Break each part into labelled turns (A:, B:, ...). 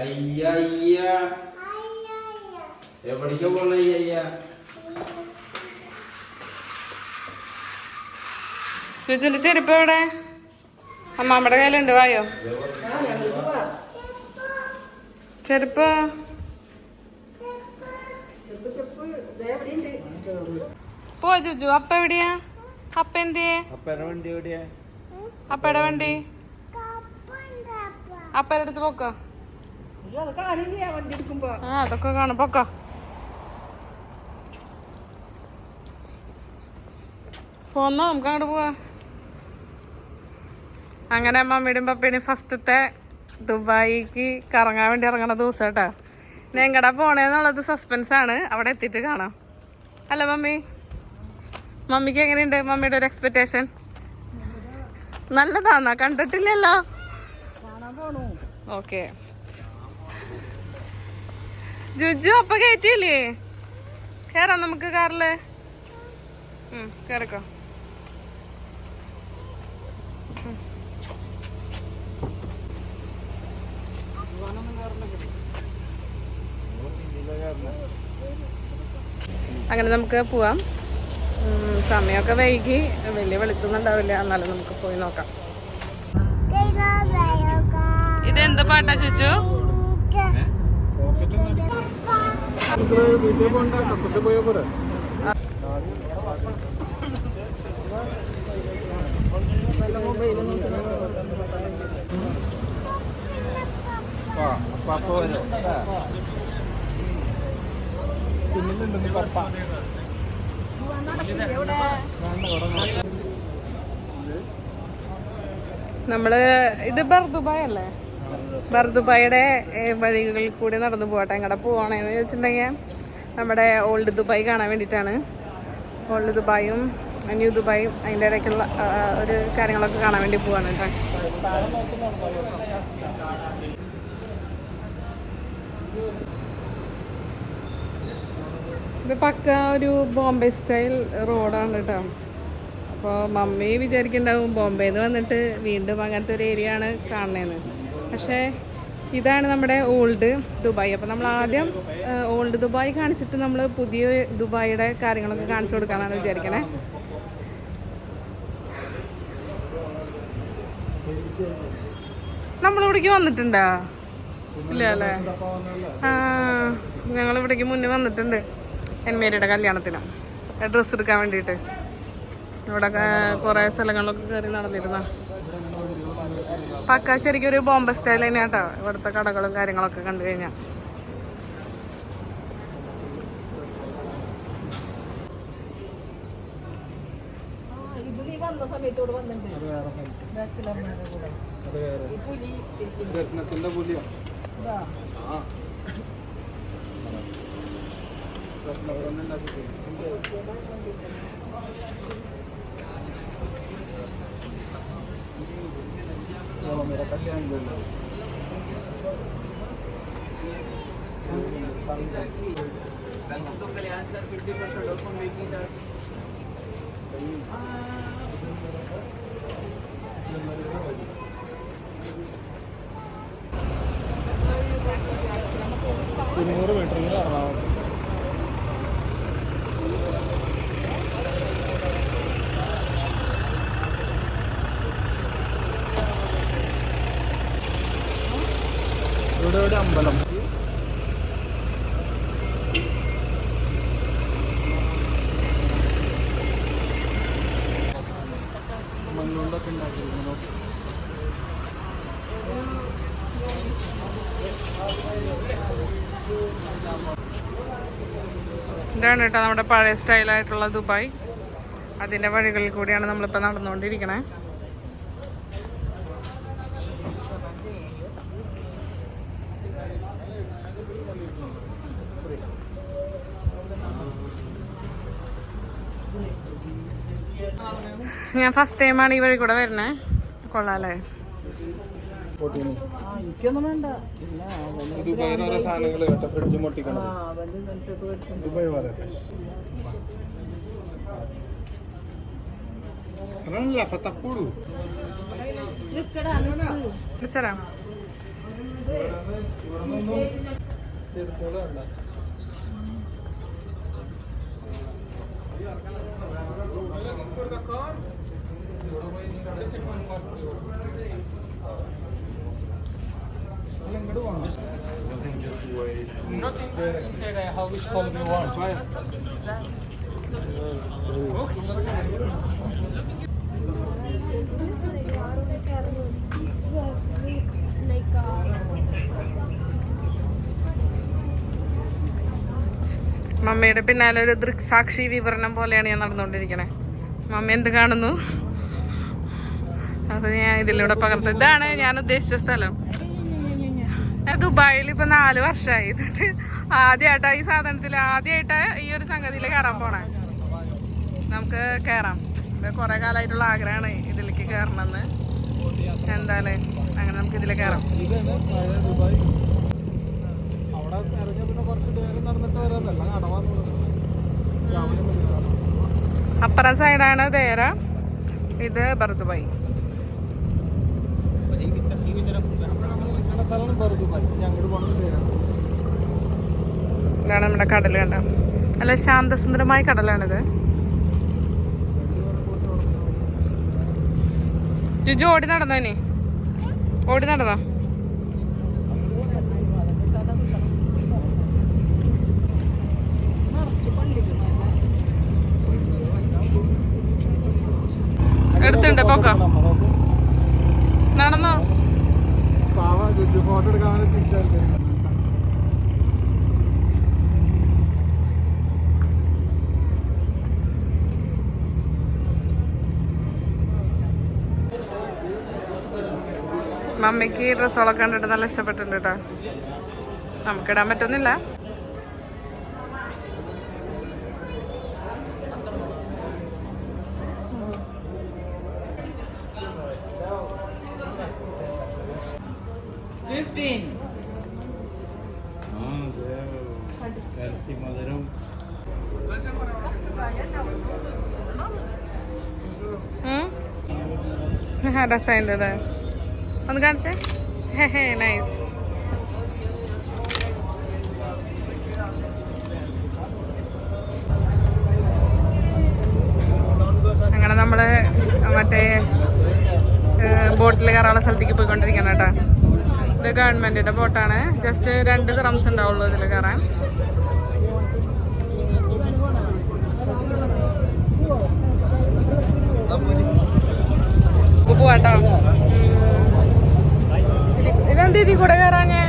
A: അയ്യ അയ്യ എവിടേക്കാ പോണ അയ്യ
B: ചോദിച്ചില്ല ചെരുപ്പ് എവിടെ? അമ്മാമ്മയുടെ കയ്യിലുണ്ട് വായോ? ചെരുപ്പ്. പോ ചോദിച്ചു അപ്പ എവിടെയാ? അപ്പ എന്തിയേ?
A: അപ്പയുടെ വണ്ടി എവിടെയാ?
B: അപ്പയുടെ വണ്ടി. അപ്പയുടെ പോക്കോ. ആ അതൊക്കെ കാണും. പൊക്കോ. പോന്നോ? നമുക്ക് അങ്ങോട്ട് പോവാ. അങ്ങനെ മമ്മിയുടെയും പപ്പയുടെയും ഫസ്റ്റത്തെ ദുബായിക്ക് കറങ്ങാൻ വേണ്ടി ഇറങ്ങണ ദിവസം കേട്ടോ. എങ്ങടാ പോണേന്നുള്ളത് സസ്പെൻസ് ആണ്. അവിടെ എത്തിയിട്ട് കാണാം. അല്ല മമ്മി. മമ്മിക്ക് എങ്ങനെയുണ്ട്? മമ്മിയുടെ ഒരു എക്സ്പെക്റ്റേഷൻ നല്ലതാന്നാ. കണ്ടിട്ടില്ലല്ലോ. ഓക്കെ. ജുജു അപ്പൊ കയറ്റിയില്ലേ കേറാം നമുക്ക് കാറിൽ. കേറക്കോ. അങ്ങനെ നമുക്ക് പോവാം. സമയമൊക്കെ വൈകി. വലിയ വെളിച്ചൊന്നും ഉണ്ടാവില്ല. എന്നാലും നമുക്ക് പോയി നോക്കാം. പാട്ടാ
C: പപ്പ വരും പിന്നിലുണ്ടെന്ന് പപ്പ
B: നമ്മൾ ഇത് ബർദുബായ് അല്ലേ? ബർദുബായുടെ ഏഹ്, വഴികളിൽ കൂടി നടന്നു പോകട്ടെ എങ്ങടെ പോകണേന്ന് ചോദിച്ചിട്ടുണ്ടെങ്കിൽ നമ്മുടെ ഓൾഡ് ദുബായ് കാണാൻ വേണ്ടിയിട്ടാണ്. ഓൾഡ് ദുബായും ന്യൂ ദുബായും അതിന്റെ ഇടയ്ക്കുള്ള ഒരു കാര്യങ്ങളൊക്കെ കാണാൻ വേണ്ടി പോവാണ് ഇത് പക്ക ഒരു ബോംബെ സ്റ്റൈൽ റോഡാണ് കേട്ടോ. അപ്പോൾ മമ്മി വിചാരിക്കുന്നുണ്ടാവും ബോംബെന്ന് വന്നിട്ട് വീണ്ടും അങ്ങനത്തെ ഒരു ഏരിയ ആണ് കാണുന്നതെന്ന്. പക്ഷേ ഇതാണ് നമ്മുടെ ഓൾഡ് ദുബായ്. അപ്പോൾ നമ്മൾ ആദ്യം ഓൾഡ് ദുബായ് കാണിച്ചിട്ട് നമ്മൾ പുതിയ ദുബായിയുടെ കാര്യങ്ങളൊക്കെ കാണിച്ചു കൊടുക്കാനാണ് വിചാരിക്കണേ. നമ്മളിവിടേക്ക് വന്നിട്ടുണ്ടോ? ഇല്ല അല്ലേ? ആ ഞങ്ങൾ ഇവിടേക്ക് മുന്നേ വന്നിട്ടുണ്ട് എന്മേരിയുടെ കല്യാണത്തിന്. ഡ്രസ്സ് എടുക്കാൻ വേണ്ടിയിട്ട്. ഇവിടെ കുറേ സ്ഥലങ്ങളിലൊക്കെ കയറി നടന്നിരുന്ന പക്ക ശരിക്കും ഒരു ബോംബെ സ്റ്റൈൽ തന്നെയാട്ടോ ഇവിടുത്തെ കടകളും കാര്യങ്ങളൊക്കെ കണ്ടു കഴിഞ്ഞാൽ
C: അത് വേറെ രത്നത്തിന്റെ പുലിയോ ആ രത്നപുരം ഉണ്ടാക്കി मेरा कल्याण बोलो ഇരുന്നൂറ് മീറ്റർ എറണാകുളം ഇവിടെ
B: ഇതാണ് കേട്ടോ നമ്മുടെ പഴയ സ്റ്റൈലായിട്ടുള്ള ദുബായ്. അതിന്റെ വഴികളിൽ കൂടിയാണ് നമ്മളിപ്പോൾ നടന്നുകൊണ്ടിരിക്കണേ. ഞാൻ ഫസ്റ്റ് ടൈമാണ് ഈ വഴി കൂടെ വരുന്നത്
C: ഫോർട്ടീന്
D: എനിക്കൊന്നും വേണ്ട.
C: ദുബായിൽ ഓരോ സാധനങ്ങൾ കേട്ടോ ഫ്രിഡ്ജ് പൊട്ടിക്കണം.
D: ആ അവന് ഇങ്ങനത്തെ മേടിച്ചു
C: ദുബായ് പറയട്ടെ അതല്ല പത്തപ്പൂടു
B: uh,
C: How which color you want?
B: മമ്മയുടെ പിന്നാലെ ഒരു ദൃക്സാക്ഷി വിവരണം പോലെയാണ് ഞാൻ നടന്നുകൊണ്ടിരിക്കണേ. മമ്മ എന്ത് കാണുന്നു? അത് ഞാൻ ഇതിലൂടെ പകർത്തു. ഇതാണ് ഞാൻ ഉദ്ദേശിച്ച സ്ഥലം. ദുബായിൽ ഇപ്പൊ നാല് വർഷമായി എന്നിട്ട് ആദ്യമായിട്ടാ ഈ സാധനത്തിൽ ആദ്യമായിട്ട് ഈ ഒരു സംഗതിയിൽ കയറാൻ പോണേ. നമുക്ക് കയറാം കൊറേ കുറെ കാലമായിട്ടുള്ള ആഗ്രഹമാണ് ഇതിലേക്ക് കയറണമെന്ന് എന്തായാലും അങ്ങനെ നമുക്ക് ഇതിൽ കയറാം അപ്പുറം സൈഡാണ് ദേര ഇത് ബർദുബായി
C: സ്ഥലമാണ് വേറെ ദുബായ് ഞങ്ങൾ പോണത് പേരാണ്
B: ഇതാണ് നമ്മുടെ കടൽ കണ്ട? നല്ല ശാന്തസുന്ദരമായ കടലാണിത്. രുചു ഓടി നടന്നോ ഇനി? ഓടി നടന്നോ? എടുത്തുണ്ട് പൊക്കോ നടന്നോ
C: പാവ ഫോട്ടോ എടുക്കാൻ വേണ്ടി തിരിച്ചാൽ
B: മമ്മിക്ക് ഈ ഡ്രസ്സുകളൊക്കെ കണ്ടിട്ട് നല്ല ഇഷ്ടപ്പെട്ടിട്ടുണ്ട് കേട്ടോ നമുക്കിടാൻ പറ്റുന്നില്ല.
D: ഫിഫ്റ്റീൻ
A: മധുരം.
B: രസമുണ്ട് അല്ലേ ഒന്ന് കാണിച്ചേ? ഹേ ഹേ നൈസ് അങ്ങനെ നമ്മൾ മറ്റേ ബോട്ടിൽ കയറാനുള്ള സ്ഥലത്തേക്ക് പോയിക്കൊണ്ടിരിക്കണം കേട്ടോ. ഇത് ഗവൺമെന്റിന്റെ ബോട്ടാണ്. ജസ്റ്റ് രണ്ട് റംസ് ഉണ്ടാവുള്ളൂ ഇതിൽ കയറാൻ. പോവാട്ടോ ഇതെന്ത് ഇതിൽ കൂടെ കയറാഞ്ഞേ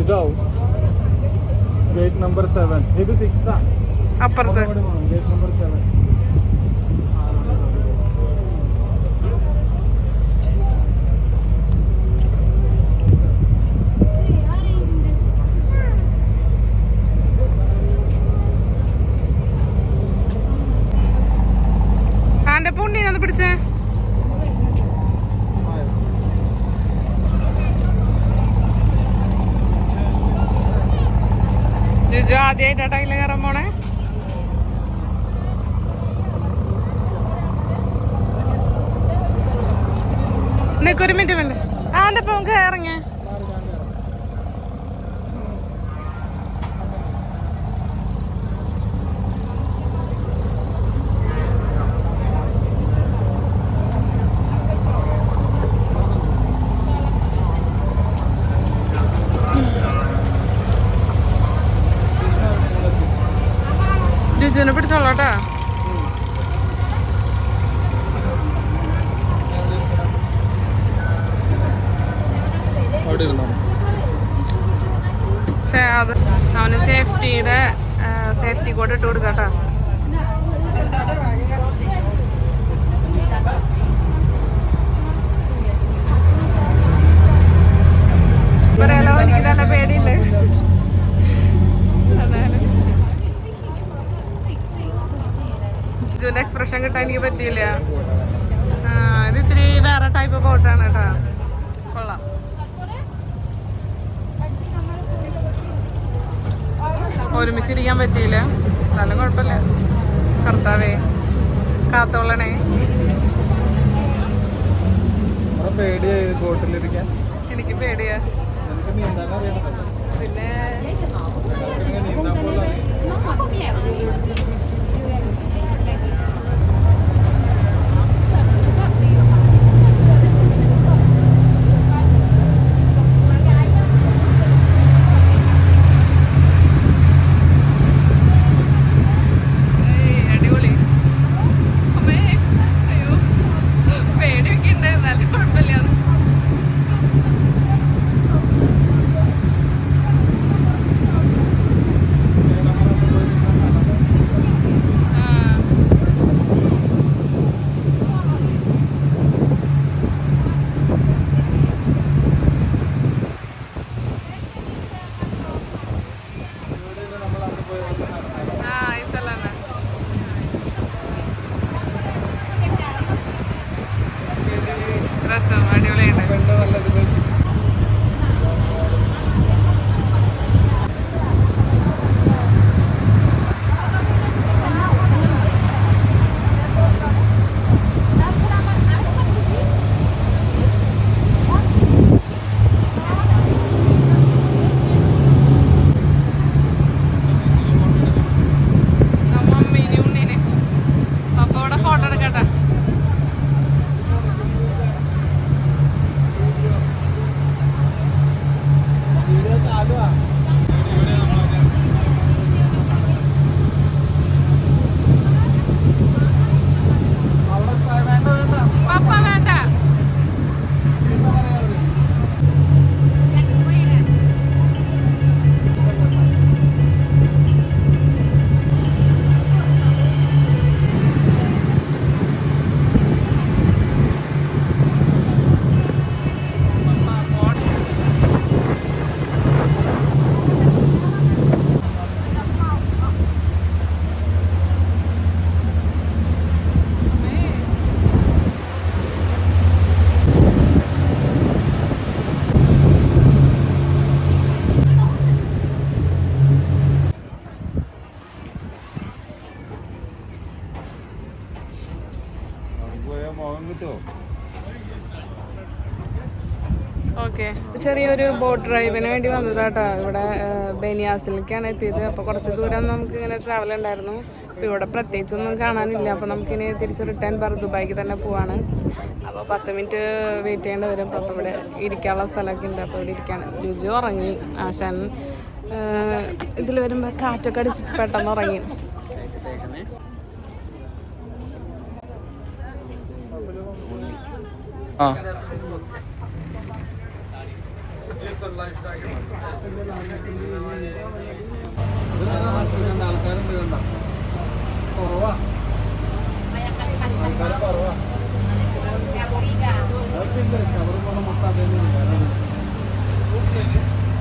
C: ഇതാവും. ഗേറ്റ് നമ്പർ സെവൻ ഇത് സിക്സ്
B: അപ്പുറത്ത്.
C: ഗേറ്റ് നമ്പർ സെവൻ
B: ജിജു ആദ്യമായിട്ടാ ഇതിൽ കയറാൻ പോണേ. നിനക്കൊരു മിനിറ്റ് വേണ്ടേ? ആന്റെ ഇപ്പൊ നമുക്ക് ഇറങ്ങിയ ജിജുവിനെ എക്സ്പ്രഷൻ കിട്ടാൻ എനിക്ക് പറ്റിയില്ല. ഇത് ഇത്തിരി വേറെ ടൈപ്പ് ബോട്ടാണ് കേട്ടോ. കൊള്ളാം. ഒരുമിച്ചിരിക്കാൻ പറ്റിയില്ല. എന്നാലും കുഴപ്പമില്ല. കർത്താവേ കാത്തോളണേ. എനിക്ക് പേടിയാ. പിന്നെ ചെറിയൊരു ബോട്ട് ഡ്രൈവിന് വേണ്ടി വന്നതാട്ടോ. ഇവിടെ ബനിയാസിലേക്കാണ് എത്തിയത്. അപ്പോൾ കുറച്ച് ദൂരം നമുക്ക് ഇങ്ങനെ ട്രാവൽ ഉണ്ടായിരുന്നു. അപ്പോൾ ഇവിടെ പ്രത്യേകിച്ചൊന്നും കാണാനില്ല. അപ്പോൾ നമുക്കിനി തിരിച്ച് റിട്ടേൺ പറ ദുബായിക്ക് തന്നെ പോവാണ്. അപ്പോൾ പത്ത് മിനിറ്റ് വെയിറ്റ് ചെയ്യേണ്ടി വരും. അപ്പോൾ ഇവിടെ ഇരിക്കാനുള്ള സ്ഥലമൊക്കെ ഉണ്ട്. അപ്പോൾ ഇവിടെ ഇരിക്കാൻ രുചി ഉറങ്ങി. ആശാൻ ഇതിൽ വരുമ്പോൾ കാറ്റൊക്കെ അടിച്ചിട്ട് പെട്ടെന്ന് ഉറങ്ങി.
C: ആ. കണ്ട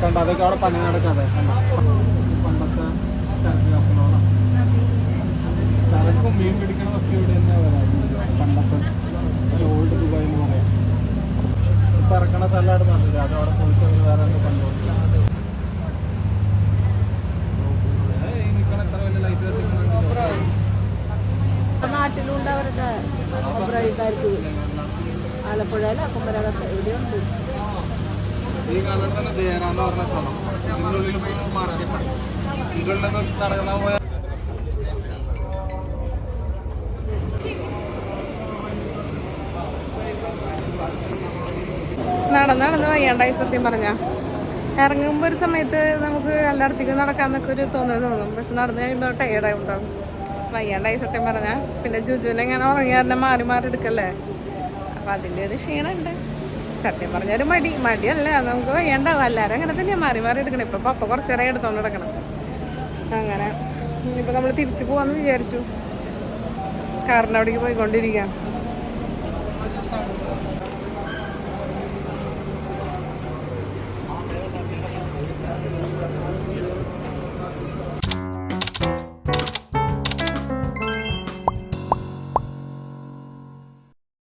C: കണ്ട അതൊക്കെ അവിടെ പണി നടക്കാതെ. പണ്ടത്തെ ചരക്ക് ചരക്കും മീൻ പിടിക്കണതൊക്കെ ഇവിടെ തന്നെ വരാം പണ്ടത്തെ ഓൾഡ് ദുബായ് എന്ന് പറയാം. ഇപ്പൊ സ്ഥലമാണ് സ്ഥലമായിട്ട് നല്ലത് അത് അവിടെ പോയിട്ട് അവർ വേറെ എന്തോ കത്തിക്കണുണ്ടല്ലോ
D: നാട്ടിലുണ്ട് അവരുടെ അഭിപ്രായക്കാർക്ക് ആലപ്പുഴയില അക്കുമ്പരകത്ത് എവിടെയുണ്ട്
C: ഈ കാണുന്ന എന്ന് പറഞ്ഞ സ്ഥലം. ഇതിനുള്ളിൽ പോയി മുകളിൽ നിന്ന് നടക്കണം പോയ
B: നടന്ന് നടന്ന് വയ്യാണ്ടായി സത്യം പറഞ്ഞ. ഇറങ്ങുമ്പോൾ ഒരു സമയത്ത് നമുക്ക് എല്ലായിടത്തേക്കും നടക്കാന്നൊക്കെ ഒരു തോന്നൽ തോന്നും. പക്ഷെ നടന്നു കഴിയുമ്പോൾ ടയേർഡായി ഉണ്ടാവും വയ്യാണ്ടായി സത്യം പറഞ്ഞ. പിന്നെ ജുജുവിനെ ഇങ്ങനെ ഉറങ്ങിയാറിനെ മാറി മാറി എടുക്കല്ലേ? അപ്പം അതിന്റെ ഒരു ക്ഷീണമുണ്ട് സത്യം പറഞ്ഞ ഒരു മടി. മടിയല്ല നമുക്ക് വയ്യാണ്ടാവും. എല്ലാവരും അങ്ങനെ തന്നെയാണ് മാറി മാറി എടുക്കണം. ഇപ്പം പപ്പ കുറച്ച് നേരം എടുത്തോണ്ട് നടക്കണം. അങ്ങനെ. ഇപ്പൊ നമ്മൾ തിരിച്ചു പോകാമെന്ന് വിചാരിച്ചു. കാറിന്റെ അവിടേക്ക് പോയിക്കൊണ്ടിരിക്കാം.